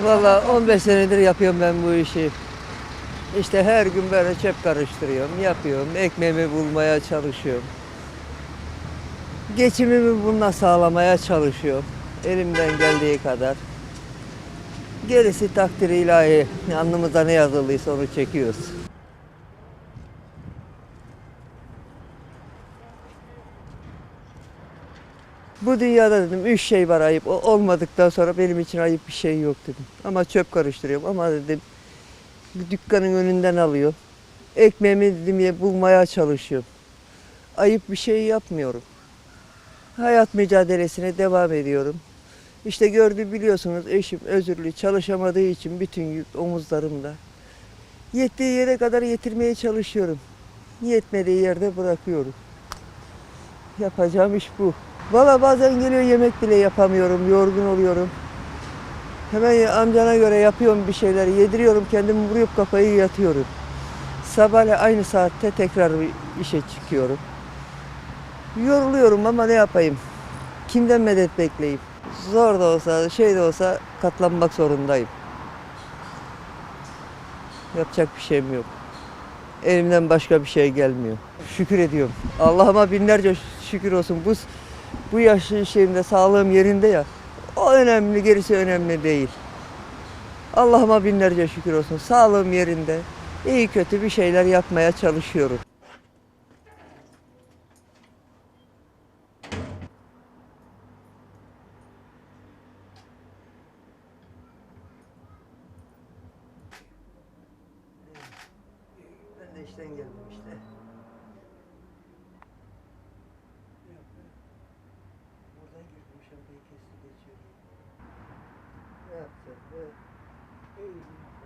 Valla 15 senedir yapıyorum ben bu işi. İşte her gün böyle çöp karıştırıyorum, yapıyorum, ekmeğimi bulmaya çalışıyorum. Geçimimi bununla sağlamaya çalışıyorum. Elimden geldiği kadar. Gerisi takdir ilahi. Alnımıza ne yazıldıysa onu çekiyoruz. Bu dünyada dedim üç şey var ayıp. O olmadıktan sonra benim için ayıp bir şey yok dedim. Ama çöp karıştırıyorum ama dedim dükkanın önünden alıyor. Ekmeğimi dedim ya bulmaya çalışıyorum. Ayıp bir şey yapmıyorum. Hayat mücadelesine devam ediyorum. İşte gördü biliyorsunuz eşim özürlü çalışamadığı için bütün yük omuzlarımda. Yettiği yere kadar yetirmeye çalışıyorum. Yetmediği yerde bırakıyorum. Yapacağım iş bu. Valla bazen geliyor yemek bile yapamıyorum, yorgun oluyorum. Hemen amcana göre yapıyorum bir şeyler, yediriyorum, kendimi vurup kafayı yatıyorum. Sabahleyin aynı saatte tekrar işe çıkıyorum. Yoruluyorum ama ne yapayım? Kimden medet bekleyeyim? Zor da olsa, şey de olsa katlanmak zorundayım. Yapacak bir şeyim yok. Elimden başka bir şey gelmiyor. Şükür ediyorum. Allah'ıma binlerce şükür olsun. Bu bu yaşlı şeyimde sağlığım yerinde ya. O önemli, gerisi önemli değil. Allah'ıma binlerce şükür olsun. Sağlığım yerinde. İyi kötü bir şeyler yapmaya çalışıyorum. Ben de işten geldim işte. Absolutely. Amen.